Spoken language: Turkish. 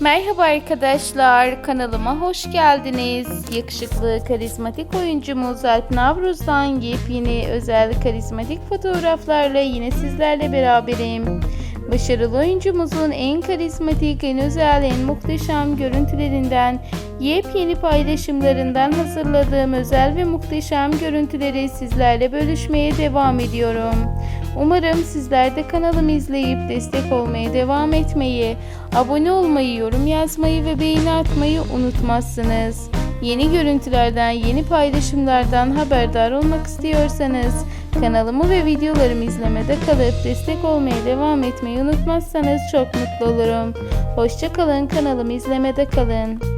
Merhaba arkadaşlar, kanalıma hoş geldiniz. Yakışıklı, karizmatik oyuncumuz Alp Navruz'dan yepyeni özel karizmatik fotoğraflarla yine sizlerle beraberim. Başarılı oyuncumuzun en karizmatik, en özel, en muhteşem görüntülerinden, yepyeni paylaşımlarından hazırladığım özel ve muhteşem görüntüleri sizlerle bölüşmeye devam ediyorum. Umarım sizler de kanalımı izleyip destek olmaya devam etmeyi, abone olmayı, yorum yazmayı ve beğeni atmayı unutmazsınız. Yeni görüntülerden, yeni paylaşımlardan haberdar olmak istiyorsanız kanalımı ve videolarımı izlemede kalıp destek olmaya devam etmeyi unutmazsanız çok mutlu olurum. Hoşçakalın, kanalımı izlemede kalın.